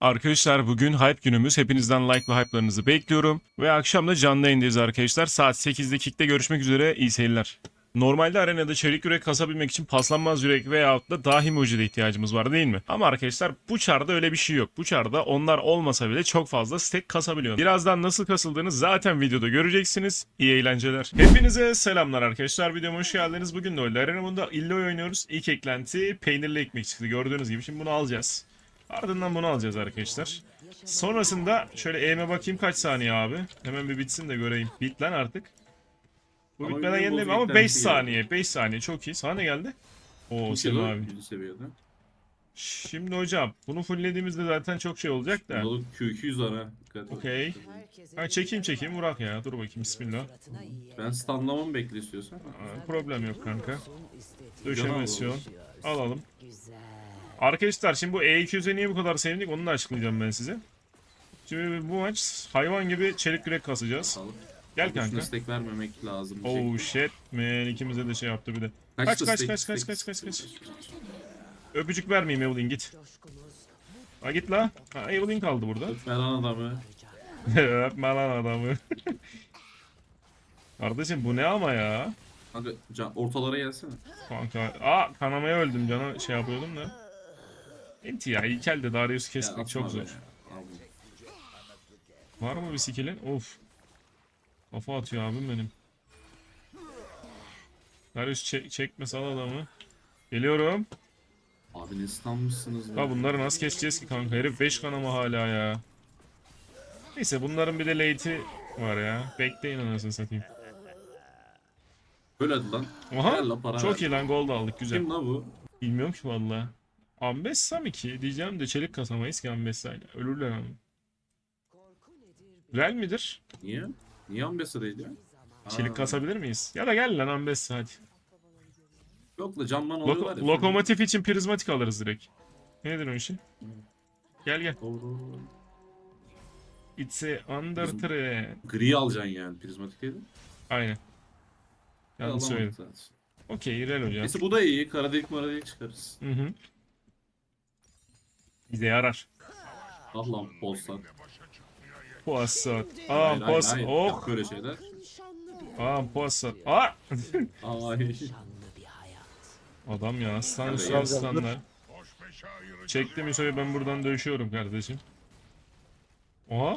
Arkadaşlar bugün hype günümüz. Hepinizden like ve hype'larınızı bekliyorum. Ve akşam da canlı yayındayız arkadaşlar. Saat 8'de Kick'te görüşmek üzere. İyi seyirler. Normalde arenada çelik yürek kasabilmek için paslanmaz yürek veyahut da dahi mucide ihtiyacımız var değil mi? Ama arkadaşlar bu çarda öyle bir şey yok. Bu çarda onlar olmasa bile çok fazla stack kasabiliyor. Birazdan nasıl kasıldığını zaten videoda göreceksiniz. İyi eğlenceler. Hepinize selamlar arkadaşlar. Videoma hoş geldiniz. Bugün de öyle. Arenamında Illoy oynuyoruz. İlk eklenti peynirli ekmek çıktı. Gördüğünüz gibi. Şimdi bunu alacağız. Ardından bunu alacağız arkadaşlar. Sonrasında şöyle eğime bakayım kaç saniye abi. Hemen bir bitsin de göreyim. Bit lan artık. Bu Ama bitmeden boz ama 5 beklentisi geldi. saniye. 5 saniye çok iyi. Sana ne geldi? Oo Selim abi. Şimdi hocam bunu fulllediğimizde zaten çok şey olacak da. Dolu Q200 var ha. Okey. Ha, çekeyim çekeyim Burak ya. Dur bakayım bismillah. Ben stunlamamı bekle istiyorsan. Aa, problem yok kanka. Canı Döşemasyon. alalım. Alalım. Arkadaşlar şimdi bu E200'e niye bu kadar sevdik onu da açıklayacağım ben size. Şimdi bu maç hayvan gibi çelik yürek kasacağız. Gel kanka. stack vermemek lazım. Oh shit man ikimize de şey yaptı bir de. Kaç, kaç, kaç, kaç, kaç, kaç, stack. Öpücük vermeyeyim Evelyn git. Ha git la. Ha Evelyn kaldı burada. Öpme lan adamı. Öpme lan adamı. Kardeşim bu ne ama ya? Kanka can, ortalara gelsene. Kanka. Aa kanamaya öldüm cana şey yapıyordum da. Enti ya ilk elde Darius'u Ya, kesmek atma çok zor. Var mı bir skill'in? Of. Kafa atıyor abim benim. Darius çek, çekme sal adamı. Geliyorum. Abi ne stunmışsınız. Ya bunları nasıl keseceğiz ki kanka? Herif 5 kanama hala ya. Neyse bunların bir de late'i var ya. Bekleyin anasını satayım. Hadi lan. Aha. Ver lan para Çok iyi lan gold aldık güzel. Kim la bu? Bilmiyorum ki valla. Ambessa mı ki? Diyeceğim de çelik kasamayız ki Ambessa'yla. Ölürler ama. Real midir? Niye? Niye Ambessa değil ya? Çelik Aa, kasabilir miyiz? Ya da gel lan Ambessa hadi. Yok la camman Loko- oluyorlar ya. lokomotif için prizmatik alırız direkt. Nedir o işin? Gel gel. Doğru. It's a under Bizim-. Gri alacaksın yani prizmatik değil mi? Aynen. Yanlış Alamadık söyledim. zaten. Okey real hocam. Neyse bu da iyi. Kara delik mara delik çıkarız. Hı hı. Bize yarar. Ah lan. Poasat. Hayır, Aa hayır, poasat. hayır. Oh. Yok Böyle şeyler. Aa poasat. Aa. Ay. Adam ya. Stan Hadi üstü aslanlar. Çektim Hüso'yu ben buradan dövüşüyorum kardeşim. Oha.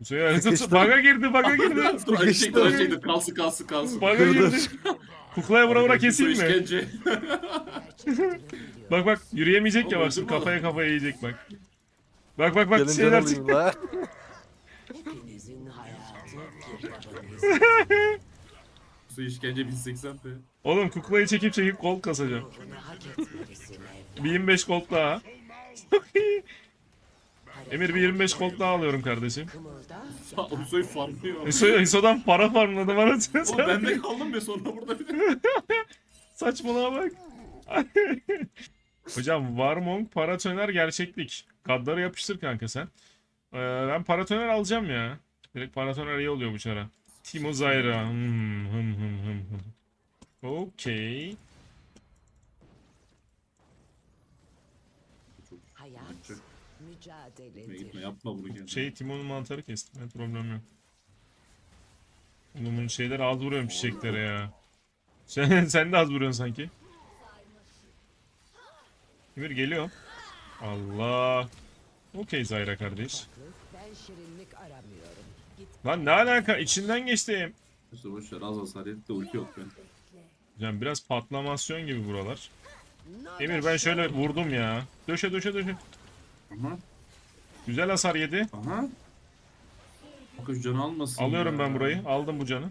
Hüso'yu harita Baga girdi baga girdi. Dur şeydir. Kalsın kalsın kalsın. Baga girdi. Kuklaya vura vura keseyim mi? işkence. Bak bak yürüyemeyecek ya bak şimdi kafaya kafaya yiyecek bak. Bak bak bak Gelin şeyler çıktı. la. Bu işkence 1080 p. Oğlum kuklayı çekip çekip kol kasacağım. 25 gold daha. Emir bir 25 gold daha alıyorum kardeşim. Ulusoy farmlıyor. Hiso, Hiso'dan para farmladım anasını Oğlum ben de kaldım be sonra burada bir de. Saçmalığa bak. Hocam Warmong paratoner gerçeklik. Kadları yapıştır kanka sen. Ee, ben paratoner alacağım ya. Direkt paratoner iyi oluyor bu çara. Timo Zyra. Hmm, hım, hım, hım, hım. Okey. Hayat Gitme mücadeledir. gitme yapma bunu kendine. Şey Timo'nun mantarı kestim. Ne problem yok. Oğlum bunun şeyler az vuruyorum çiçeklere ya. Sen, sen de az vuruyorsun sanki. Emir geliyor. Allah. Okey Zayra kardeş. Ben şirinlik aramıyorum. Git Lan ne alaka? İçinden geçtim. İşte boşver az hasar yedik de ulti yok yani. Hocam biraz patlamasyon gibi buralar. Emir ben şöyle vurdum ya. Döşe döşe döşe. Aha. Güzel hasar yedi. Aha. Bak şu canı almasın Alıyorum ya. ben burayı. Aldım bu canı.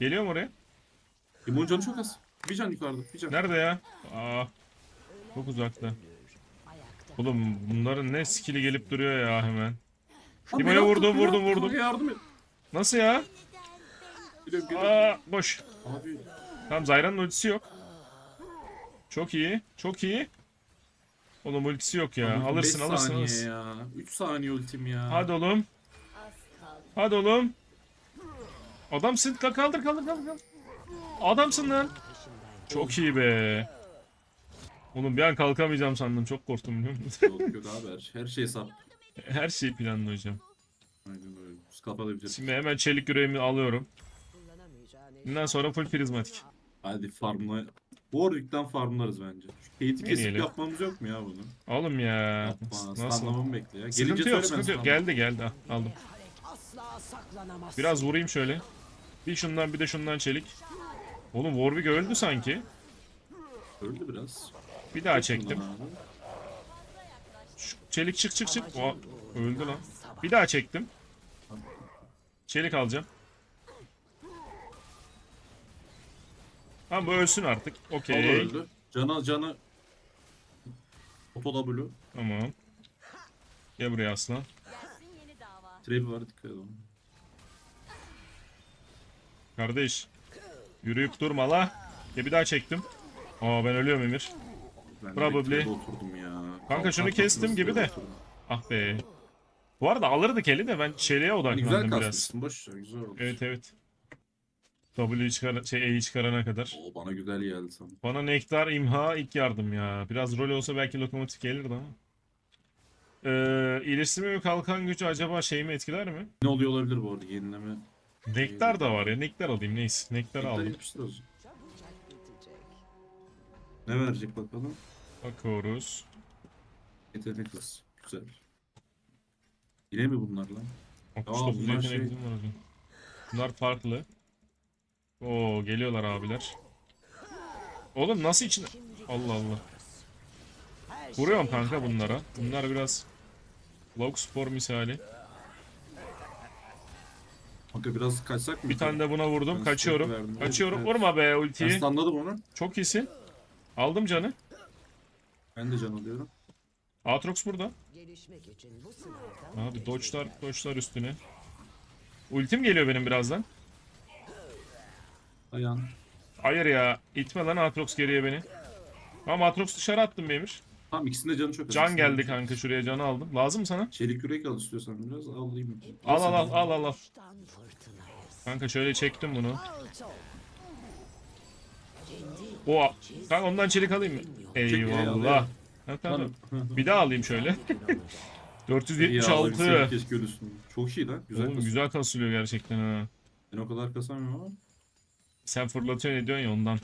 Geliyor mu oraya? Limon canı çok az. Bir can yukarıda. Bir can. Nerede ya? Aa. Çok uzakta. ayakta. Oğlum bunların ne skill'i gelip duruyor ya hemen. Bir vurdum, vurdum, vurdum. Yardım et. Nasıl ya? Aa boş. Abi. Tamam Zayra'nın ultisi yok. Çok iyi. Çok iyi. Oğlum ultisi yok ya. Abi, alırsın alırsın saniye alırsın. ya. 3 saniye ultim ya. Hadi oğlum. Hadi oğlum. Adamsın. Kaldır kaldır kaldır. kaldır. Adamsın lan. Çok iyi be. Oğlum bir an kalkamayacağım sandım. Çok korktum biliyor musun? Yok yok abi her, her şey sap. Her şeyi planlı hocam. Aynen öyle. Biz kapatabiliriz. Şimdi hemen çelik yüreğimi alıyorum. Bundan sonra full prizmatik. Hadi farmla. Warwick'ten farmlarız bence. Şu Kate'i kesip Deneyelim. yapmamız yok mu ya bunu? Oğlum ya. Yapma. Nasıl? Stunlamamı bekle ya. Sıkıntı Gelince yok, söyle ben sıkıntı yok. Geldi geldi. Ah, aldım. asla saklanamaz. Biraz vurayım şöyle. Bir şundan bir de şundan çelik. Oğlum Warwick öldü sanki. Öldü biraz. Bir daha çektim. Şu çelik çık çık çık. O, öldü lan. Bir daha çektim. Çelik alacağım. Tamam bu ölsün artık. O da Okey. öldü. Canı canı. Oto W. Tamam. Gel buraya aslan. Trap var dikkat edin. Kardeş. Yürüyüp durma la. Ya bir daha çektim. Aa ben ölüyorum Emir. Ben Probably. oturdum ya. Kanka şunu kestim gibi de. oturdum. Ah be. Bu arada alırdık eli de ben çeliğe Hani odaklandım güzel biraz. kasmışsın boş ver güzel olmuş. Evet evet. W'yi çıkar şey E'yi çıkarana kadar. Oo, bana güzel geldi sana. Bana nektar imha ilk yardım ya. Biraz rol olsa belki lokomotif gelirdi ama. Ee, iyileştirme ve kalkan gücü acaba şey mi etkiler mi? Ne oluyor olabilir bu arada yenileme. Nektar da var ya. Nektar alayım neyse. Nektar Nektar aldım. yapıştır o zaman. Ne verecek bakalım. Bakıyoruz. Yetenek hız. Güzel. Yine mi bunlar lan? 69 bunlar yetenek şey- var hocam. Bunlar farklı. Oo geliyorlar abiler. Oğlum nasıl için... Allah Allah. Vuruyorum kanka bunlara. Bunlar biraz... Log spor misali. Kanka biraz kaçsak mı? Bir tane de buna vurdum. Kaçıyorum. verdim. Kaçıyorum. Evet. Vurma be Ben ultiyi. stunladım onu. Çok iyisin. Aldım canı. Ben de can alıyorum. Aatrox burada. Gelişmek için bu sınavdan Abi dodge'lar, dodge'lar üstüne. Ultim geliyor benim birazdan. Dayan. Hayır ya. İtme lan Aatrox geriye beni. Tamam Aatrox dışarı attım Emir. Tamam ikisinde canı çok az. Can İkisinde geldi kanka şuraya canı aldım. Lazım mı sana? Çelik yürek al istiyorsan biraz alayım. Al al al al al. al. Fırtınayız. Kanka şöyle çektim bunu. Kendi O kanka ondan çelik alayım mı? Eyvallah. Ha, tamam. Bir daha alayım şöyle. İyi alabilseydim 476. Keşke ölüsün. Çok iyi lan. Güzel Oğlum kasıyor. güzel kasılıyor gerçekten ha. Ben o kadar kasamıyorum ama. Sen fırlatıyorsun ediyorsun ya ondan.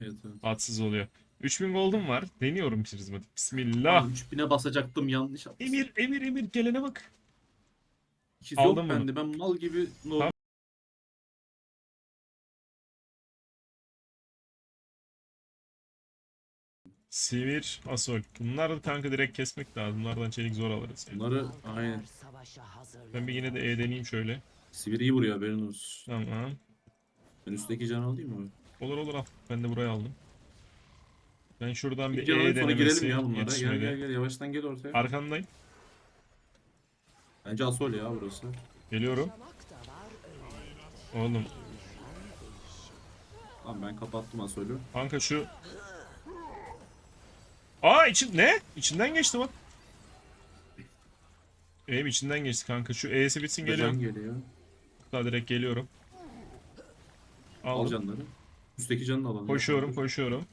Evet evet. Atsız oluyor. 3000 gold'um var. Deniyorum prizmatik. Bismillah. 3000'e basacaktım yanlış yaptım. Emir, Emir, Emir gelene bak. İkiz Aldım yok bende. Ben mal gibi no Tamam. Sivir, Asol. Bunları kanka direkt kesmek lazım. Bunlardan çelik zor alırız. Bunları aynen. Ben bir yine de E deneyeyim şöyle. Sivir iyi vuruyor haberin olsun. Tamam. Ben üstteki can alayım mı? Olur olur al. Ben de burayı aldım. Ben şuradan bir Bir E denemesi ya bunlara. Gel gel gel yavaştan gel ortaya. Arkandayım. Bence Asol ya burası. Geliyorum. Da. Oğlum Tamam ben kapattım Asol'ü. kanka şu... Aa için ne? İçinden geçti bak. Benim içinden geçti kanka. Şu E'si bitsin Can geliyorum. geliyor. Daha direkt geliyorum. Al Aldım. canları. Üstteki canını alalım. Koşuyorum koşuyorum.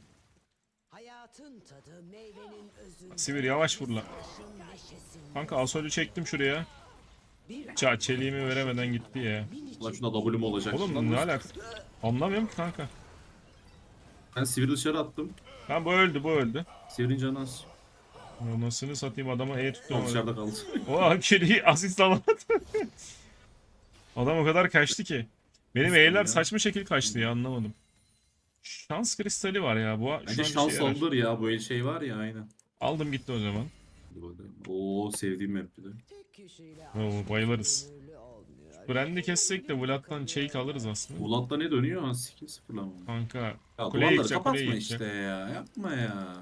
Hayatın tadı meyvenin özünde. Sivir yavaş vur lan. Yaşın neşesinde. Kanka Asol'ü çektim şuraya. Ça çeliğimi veremeden gitti ya. Ulan şuna W mu olacak? Oğlum ne nasıl- alaka? Anlamıyorum ki kanka. Ben Sivir'i dışarı attım. Ha bu öldü bu öldü. Sivir'in canı az. Anasını satayım adama E tuttu. O dışarıda kaldı. O çeliği asist alamadı. Adam o kadar kaçtı ki. Benim Nasıl E'ler ya? saçma şekil kaçtı ya anlamadım. Şans kristali var ya bu. şu an Bence bir şans şey yarar. ya bu el şey var ya aynen. Aldım gitti o zaman. Hadi bakalım. Oo sevdiğim map bir de. Oo, bayılırız. Brand'i kessek de Vlad'dan çelik alırız aslında. Ulat'ta ne dönüyor? Ha skill sıfırlama. Kanka Ya Kuleye duvarları gidecek, kuleye kapatma gidecek. işte ya. Yapma ya.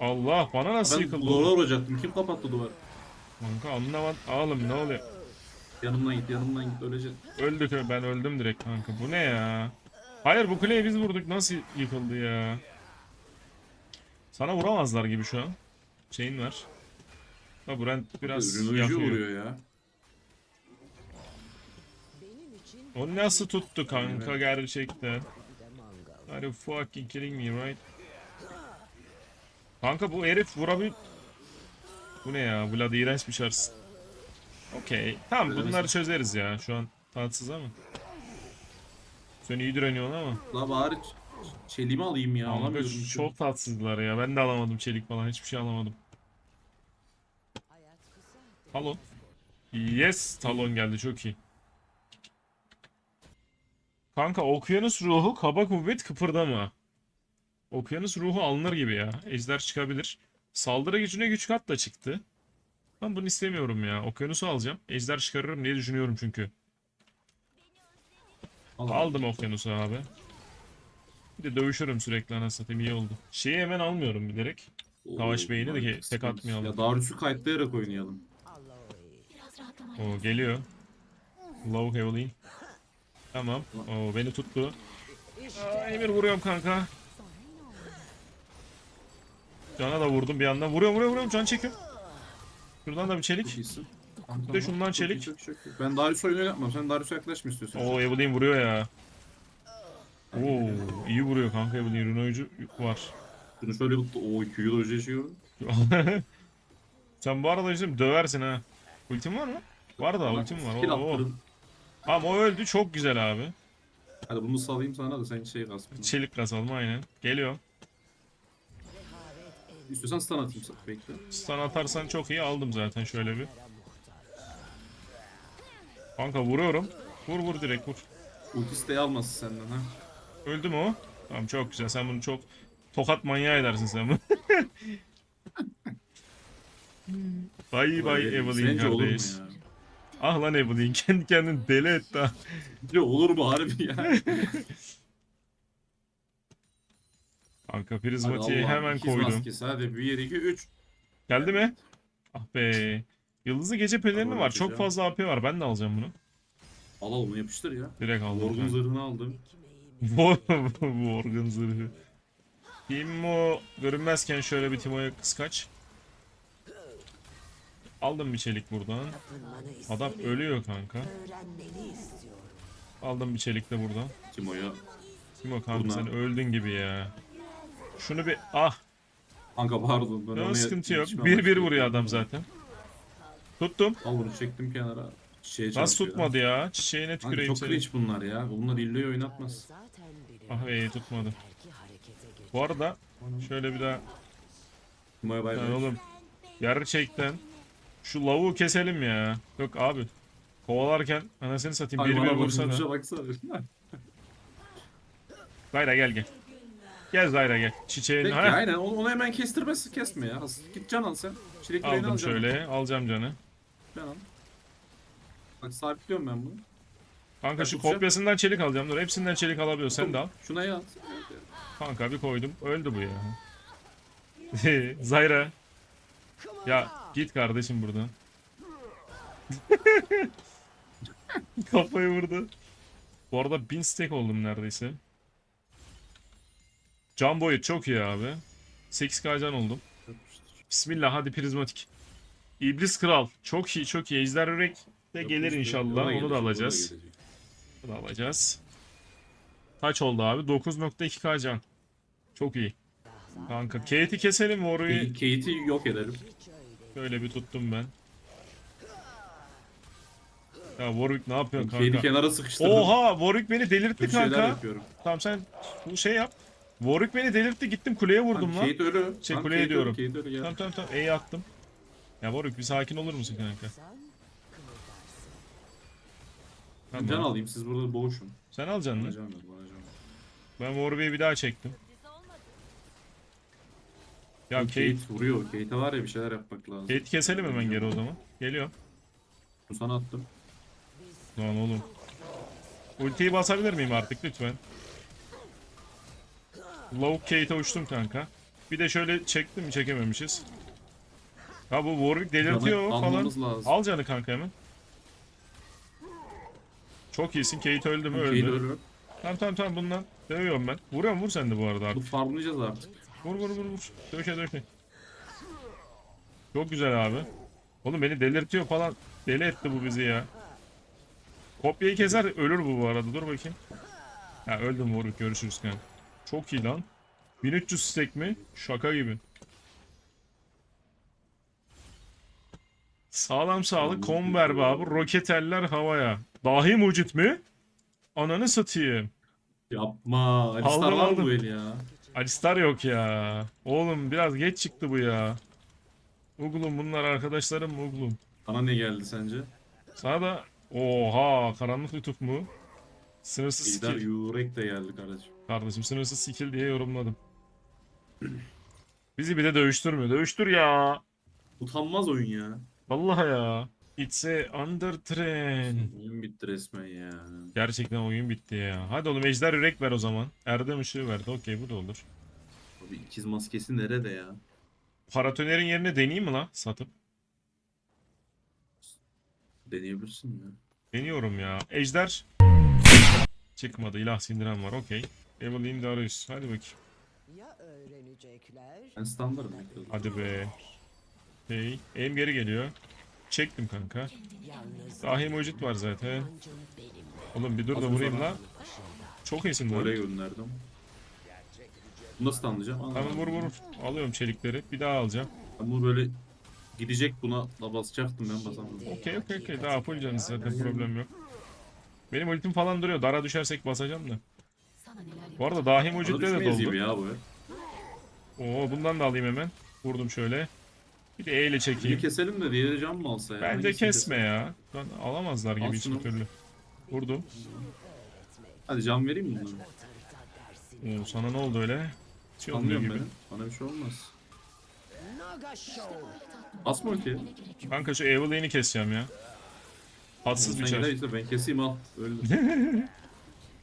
Allah bana nasıl Ben yıkıldı o? vuracaktım. Kim kapattı duvarı? Kanka anlamadım. Oğlum ne oluyor? Yanımdan git, yanımdan git öleceksin. Öldük ben öldüm direkt kanka. Bu ne ya? Hayır bu kuleye biz vurduk nasıl yıkıldı ya? Sana vuramazlar gibi şu an. Şeyin var. Ha Brand biraz Rünoju yakıyor. vuruyor ya. O nasıl tuttu kanka gerçekten? Are you fucking kidding me right? Kanka bu herif vurabil... Bu ne ya? Vlad iğrenç bir şarj. Okey. Tamam bunları çözeriz ya. Şu an tatsız ama. Sen iyi direniyorsun ama. La bari ç- çeliğimi alayım ya. Kanka Alamıyorum. çok tatsızlar ya. Ben de alamadım çelik falan. Hiçbir şey alamadım. Talon. Yes talon geldi çok iyi. Kanka okyanus ruhu kaba kuvvet kıpırdama. Okyanus ruhu alınır gibi ya. Ejder çıkabilir. Saldırı gücüne güç kat da çıktı. Ben bunu istemiyorum ya. Okyanusu alacağım. Ejder çıkarırım diye düşünüyorum çünkü. Al, al. Aldım okyanusu abi. Bir de dövüşürüm sürekli satayım iyi oldu. Şeyi hemen almıyorum bilerek. Savaş beyni de ki tek atmayalım. Ya Darius'u kayıtlayarak oynayalım. O geliyor. Low heavily. Tamam. O beni tuttu. Aa, Emir vuruyorum kanka. Cana da vurdum bir yandan. Vuruyorum vuruyorum vuruyorum. Can çekiyorum. Şuradan da bir Çok çelik. iyisin. Bir de şundan Çok çelik. çok iyi, çok iyi. Ben Darius oyunu yapmam. Sen Darius'a yaklaşma istiyorsan. O Evelyn vuruyor ya. Oo iyi vuruyor kanka Evelyn. Runoyucu var. Şunu şöyle o 2 yıl önce yaşıyorum. Sen bu arada bizim döversin ha. Ultin var mı? Var da ultim var. Skill Oo. attırın. Ama o öldü çok güzel abi. Hadi bunu salayım sana da sen şey kasma. Çelik kasalım aynen. Geliyor. İstiyorsan stun atayım sana. Bekle. Stun atarsan çok iyi aldım zaten şöyle bir. Kanka vuruyorum. Vur vur direkt vur. Ultisi almasın senden ha. Öldü mü o? Tamam çok güzel. Sen bunu çok tokat manyağı edersin sen bunu. bay bay Evelyn Sence olur mu kardeş. ya? Ah lan Evelyn kendi kendini deli etti ha. Sence olur mu harbi ya? Kanka prizmatiği Allah'ım, hemen ikiz koydum. maskesi. Hadi 1 2 3. Geldi mi? Ah be. Yıldızlı gece pelerini Tamam, var. Çok yapacağım. fazla AP var. Ben de alacağım bunu. Al al onu yapıştır ya. Direkt aldım. Orgun kanka. zırhını aldım. Bu organ zırhı. Timo görünmezken şöyle bir Timo'ya kıskaç. Aldım bir çelik buradan. Adam ölüyor kanka. Aldım bir çelik de buradan. Timo'ya. Timo kanka Buna. sen öldün gibi ya. Şunu bir ah Kanka pardon. Ben ya ona sıkıntı yok. yetişmem 1-1 başladım. vuruyor adam zaten. Tuttum. Al bunu çektim kenara. Çiçeğe Nasıl çarpıyor. tutmadı ya? Çiçeğine Kanka tüküreyim çok seni. cringe bunlar ya. Bunlar illoyu oynatmaz. Ah be tutmadı. Bu arada şöyle bir daha Timo'ya bay Lan bay. oğlum gerçekten şu lavuğu keselim ya. Yok abi. Kovalarken anasını satayım bir bir vursa da. baksana. Zayra gel gel. Gel Zayra gel. Çiçeğin Peki ha. aynen onu, onu hemen kestirmezsin kesme ya. As- Git can al sen. Çilek Aldım al şöyle. Alacağım canı. Can al. Bak sabitliyorum ben bunu. Kanka Ben şu tutacağım. kopyasından çelik alacağım. Dur hepsinden çelik alabiliyorsun. Sen de al. Şuna yat. Kanka bir koydum. Öldü bu ya. Zayra. Ya git kardeşim buradan. Kafayı vurdu. Bu arada 1000 stack oldum neredeyse. Can boyut çok iyi abi. 8k can oldum. Bismillah hadi prizmatik. İblis Kral. Çok iyi çok iyi. Ejder Yürek de gelir inşallah. Onu da alacağız. Bunu da alacağız. Kaç oldu abi? 9.2k can. Çok iyi. Kanka Kate'i keselim Warwick'i. Kate'i yok edelim. Şöyle bir tuttum ben. Ya Warwick ne yapıyorsun kanka? kenara sıkıştırdım. Oha Warwick beni delirtti şeyler kanka. yapıyorum. Tamam sen bu şey yap. Warwick beni delirtti gittim kuleye vurdum Lan. Kate ölü. Şey, Lan kuleye Kate diyorum. ölü, Kate ölü ya. Tamam tamam tamam E'yi attım. Ya Warwick bir sakin olur musun kanka? Kımıldarsın. Can Tamam. alayım siz burada boğuşun. Sen alacaksın ver. Ben Warwick'i bir daha çektim. Ya Kate, Kate vuruyor. Kate'e var ya bir şeyler yapmak lazım. Kate keselim hemen geri o zaman. Geliyor. Bunu sana attım. Lan oğlum. Ultiyi basabilir miyim artık lütfen? Low Kate'e uçtum kanka. Bir de şöyle çektim mi çekememişiz. Ya bu Warwick delirtiyor Canı falan. almamız lazım. Al canı kanka hemen. Çok iyisin. Kate öldü mü Kate öldü. Tamam tamam tamam bundan. Dövüyorum ben. Vuruyorum vur sen de bu arada artık. farmlayacağız artık. Vur vur vur vur. Döşe döşe. Çok güzel abi. Oğlum beni delirtiyor falan. Deli etti bu bizi ya. Kopyayı keser ölür bu bu arada. Dur bakayım. Ha öldüm vuruk görüşürüz kanka. Çok iyi lan. 1300 stack mi? Şaka gibi. Sağlam sağlık konver abi. Roketeller havaya. Dahi mucit mi? Ananı satayım. Yapma. Alistar var mı bu el ya? Alistar yok ya. Oğlum biraz geç çıktı bu ya. Uglum bunlar arkadaşlarım mı Uglum? Bana ne geldi sence? Sana da oha karanlık lütuf mu? Sınırsız İdar skill. Yurek de geldi kardeşim. Kardeşim sınırsız skill diye yorumladım. Bizi bir de dövüştürmüyor. Dövüştür ya. Utanmaz oyun ya. Vallahi ya. It's a under trend. Oyun bitti resmen ya. Gerçekten oyun bitti ya. Hadi oğlum ejder yürek ver o zaman. Erdem ışığı verdi. Okey bu da olur. Abi ikiz maskesi nerede ya? Paratoner'in yerine deneyeyim mi la satıp? Deneyebilirsin ya. Deniyorum ya. Ejder. Çıkmadı. İlah sindiren var. Okey. Evelyn Darius. Hadi bakayım. Ya öğrenecekler? Ben standarım bekliyordum. Hadi be. Hey. Aim geri geliyor. Çektim kanka. Dahi mucit var zaten. Oğlum bir dur da vurayım sana. la. Çok iyisin Oraya lan. gönderdim. Bunu nasıl anlayacağım? Tamam vur vur. Alıyorum çelikleri. Bir daha alacağım. Ben bunu böyle gidecek buna da basacaktım ben basamadım. Okey okey okey. Daha full zaten problem yok. Benim ultim falan duruyor. Dara düşersek basacağım da. Bu arada dahi mucitle de doldu. ya bu. Oo bundan da alayım hemen. Vurdum şöyle. Bir de E ile çekeyim. keselim de diğeri can mı alsa ya? Bence Hangisini kesme ya. Ben alamazlar gibi Al hiçbir türlü. Vurdum. Hadi can vereyim mi bunları? Oo, sana ne oldu öyle? Şey olmuyor Anlıyorum gibi. beni. Bana bir şey olmaz. Basma ultiyi. Kanka şu Evelyn'i keseceğim ya. Hadsız Sen bir gel çar. işte ben keseyim al. Öyle.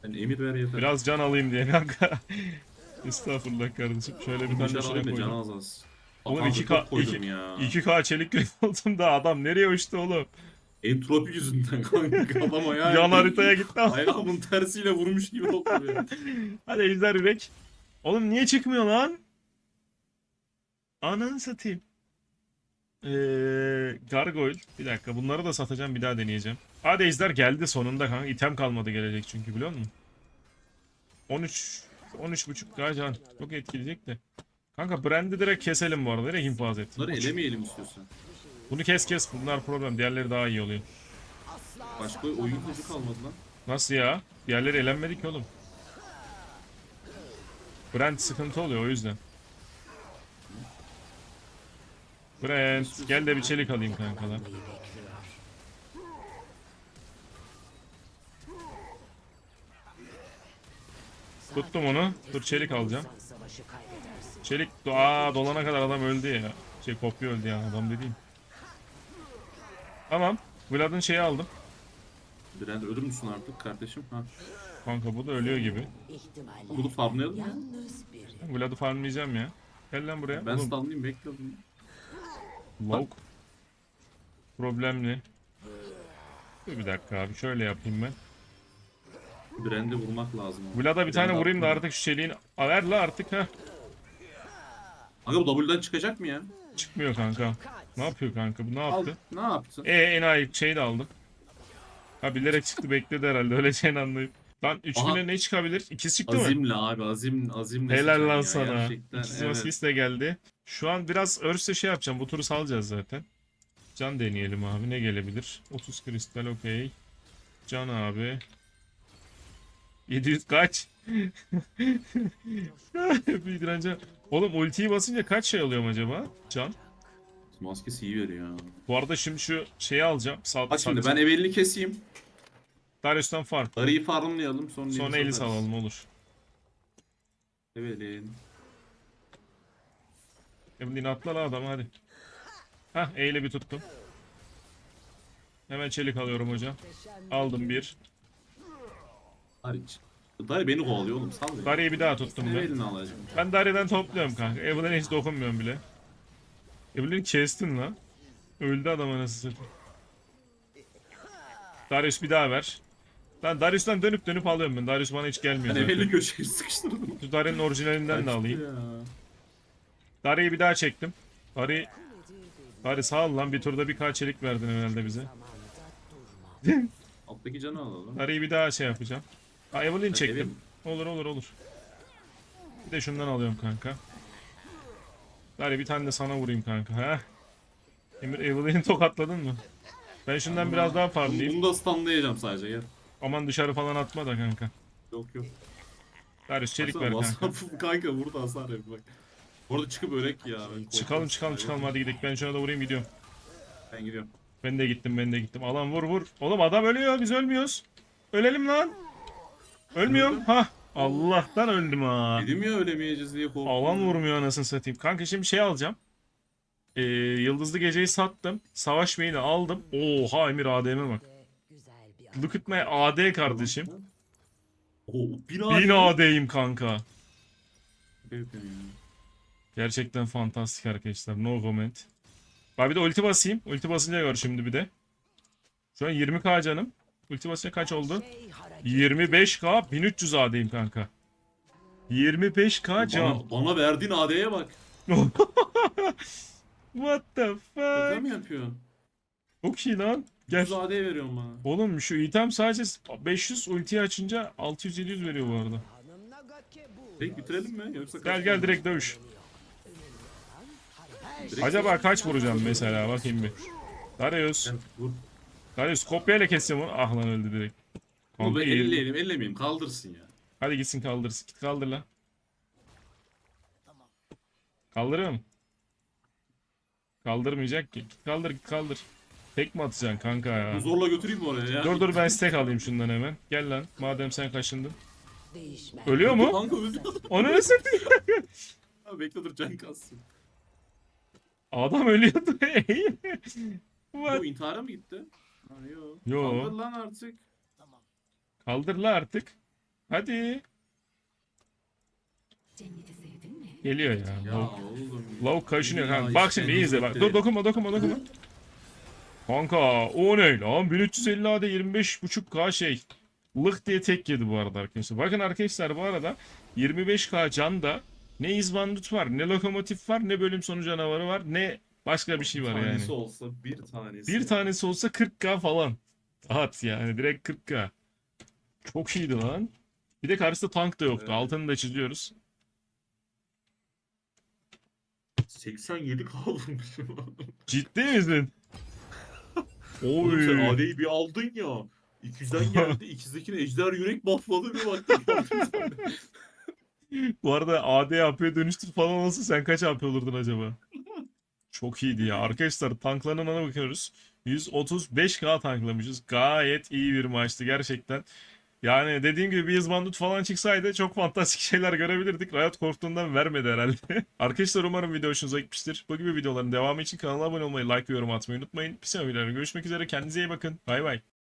ben emir ver yeter. Biraz can alayım diye kanka. Estağfurullah kardeşim. Şöyle bir bir tane alayım da can koydum. az az. Oğlum Atan iki çok ka- koydum iki- ya. 2K çelik yürek oldum da adam nereye uçtu oğlum? Entropi yüzünden kanka adam ayağı. Yan haritaya gitti ama. Ayağımın tersiyle vurmuş gibi oldu ya. Hadi ejder yürek. Oğlum niye çıkmıyor lan? Ananı satayım. Ee, Gargoyle. Bir dakika bunları da satacağım bir daha deneyeceğim. Hadi ejder geldi sonunda kanka. İtem kalmadı gelecek çünkü biliyor musun? 13 13 buçuk daha can. Çok etkileyecek de. Kanka Brand'i direkt keselim bu arada. Direkt infaz et. Bunları elemeyelim istiyorsan. Bunu kes kes. Bunlar problem. Diğerleri daha iyi oluyor. Başka oyun koşu kalmadı lan. Nasıl ya? Diğerleri elenmedi ki oğlum. Brand sıkıntı oluyor o yüzden. Brand gel de bir çelik alayım kanka lan. Neyi bekliyor? Tuttum onu. Dur çelik alacağım. Çelik aa dolana kadar adam öldü ya. Şey kopya öldü ya adam dediğim. Tamam. Vlad'ın şeyi aldım. Brand ölür müsün artık kardeşim? Ha. Kanka bu da ölüyor gibi. Bunu farmlayalım biri. Vlad'ı farmlayacağım ya. Gel lan buraya. Ben Oğlum, stunlayayım bekle. bunu. Lavuk. Problemli. Dur bir dakika abi şöyle yapayım ben. Brand'i vurmak lazım. Vlad'a bir tane Brand vurayım da artık şu çeliğin... Ver la artık ha. Kanka bu W'den çıkacak mı ya? Çıkmıyor kanka. Ne yapıyor kanka bu ne Al. yaptı? Ne yaptın? E enayi şey de aldı. Ha bilerek çıktı bekledi herhalde öyle şeyini anlayıp. Lan 3000'e Aha. ne çıkabilir? İkiz çıktı mı? Azimle abi azim azimle. Helal lan sana. Gerçekten, İkiz evet. maskesi de geldi. Şu an biraz örse şey yapacağım. Bu turu salacağız zaten. Can deneyelim abi. Ne gelebilir? 30 kristal okey. Can abi. 700 kaç? bir direnci. Oğlum ultiyi basınca kaç şey alıyorum acaba? Can. Maskesi iyi veriyor ya. Bu arada şimdi şu şeyi alacağım. Sağ, Bak şimdi ben Evelyn'i keseyim. Darius'tan farm. Darıyı farmlayalım sonra Sonra Elis Elis alalım olur. Evelyn. Evelyn atla la adam hadi. Hah eyle bir tuttum. Hemen çelik alıyorum hocam. Aldım bir. Dari. Dari beni kovalıyor oğlum sal beni. Dari'yi bir daha tuttum ben. Evelyn'i alacağım. Ben Dari'den topluyorum kanka. Evelyn'e hiç dokunmuyorum bile. Evelyn'i kestin lan. Öldü adam anasını satayım. Darius bir daha ver. Lan Darius'tan dönüp dönüp alıyorum ben. Darius bana hiç gelmiyor Ben zaten. Evelyn'i köşeye sıkıştırdım. Şu Dari'nin orijinalinden de alayım. ya. Dari'yi bir daha çektim. Dari... Dari sağ ol lan bir turda bir çelik verdin herhalde bize. Alttaki canı alalım. Dari'yi bir daha şey yapacağım. Ha Evelyn çektim. Olur olur olur. Bir de şundan alıyorum kanka. Bari bir tane de sana vurayım kanka. Ha? Emir Evelyn'i tokatladın mı? Ben şundan biraz daha farmlayayım. Bunu da standlayacağım sadece gel. Aman dışarı falan atma da kanka. Yok yok. Darius çelik ver kanka. Kanka burada hasar yapıyor bak. Orada çıkıp ölek ya. Ben. Çıkalım çıkalım çıkalım hadi gidelim. Ben şuna da vurayım gidiyorum. Ben gidiyorum. Ben de gittim ben de gittim. Alan vur vur. Oğlum adam ölüyor biz ölmüyoruz. Ölelim lan. Ölmüyorum. Ha. Allah'tan öldüm ha. Dedim ya ölemeyeceğiz diye korktum. Alan vurmuyor anasını satayım. Kanka şimdi şey alacağım. Ee, Yıldızlı Gece'yi sattım. Savaş meyini aldım. Oha Emir ADM'e bak. Ve güzel bir Look at my AD kardeşim. Oo, bin Bin AD'yim kanka. Gerçekten fantastik arkadaşlar. No comment. Bak bir de ulti basayım. Ulti basınca gör şimdi bir de. Şu an 20k canım. Ulti basınca kaç oldu? şey hareket 25k 1300 AD'yim kanka. 25k can. Bana, bana verdiğin AD'ye bak. What the Şaka fuck? mı yapıyorsun? Çok iyi lan. Gel. 100 AD veriyorsun bana. Oğlum şu item sadece 500 ulti açınca 600-700 veriyor bu arada. Direkt bitirelim mi? Yoksa Gel gel direkt dövüş. Direkt- Acaba kaç vuracağım mesela bakayım bir. Darius. Vur. Darius kopyayla keseceğim onu. Ah lan öldü direkt. Bunu Kanka iyi. elleyelim, ellemeyeyim. Kaldırsın ya. Hadi gitsin kaldırsın. Git kaldır la. Kaldırıyor mu? Kaldırmayacak ki. Git kaldır git kaldır. Tek mi atacaksın kanka ya? Zorla götüreyim mi oraya ya? Dur dur ben stack alayım şundan hemen. Gel lan. Madem sen kaşındın. Değişmez. Ölüyor mu? Kanka öldü. Onu ne satayım? Ha, bekle dur can kalsın. Adam ölüyordu. What? Bu intihara mı gitti? Ha, yo. Yo. Kaldır lan artık. Kaldır la artık. Hadi. Cenneti sevdin mi? Geliyor ya. Ya Lavuk, oğlum. kaşınıyor Ya kanka. Bak şimdi iyi izle bak. Dur dokunma dokunma dokunma. Kanka o ne lan? 1350 AD 25.5k şey. Lık diye tek yedi bu arada arkadaşlar. Bakın arkadaşlar bu arada 25k canda ne izbandut var, ne lokomotif var, ne bölüm sonu canavarı var, ne başka bir şey var yani. tanesi olsa bir tanesi. Bir tanesi olsa 40k falan. At yani direkt 40k. Çok iyiydi lan. Bir de karşısında tank da yoktu. Evet. Altını da çiziyoruz. 87 kalmışım. Ciddi misin? Oğlum sen Oy. AD'yi bir aldın ya. İkizden geldi. İkizdekine ejder yürek buffladı bir baktım. Bu arada AD AP'ye dönüştür falan olsa sen kaç AP olurdun acaba? Çok iyiydi ya. Arkadaşlar tanklarına bakıyoruz. 135k tanklamışız. Gayet iyi bir maçtı gerçekten. Yani dediğim gibi bir izbandut falan çıksaydı çok fantastik şeyler görebilirdik. Riot korktuğundan vermedi herhalde. Arkadaşlar umarım video hoşunuza gitmiştir. Bu gibi videoların devamı için kanala abone olmayı, like ve yorum atmayı unutmayın. Bir sonraki videoda görüşmek üzere. Kendinize iyi bakın. Bay bay.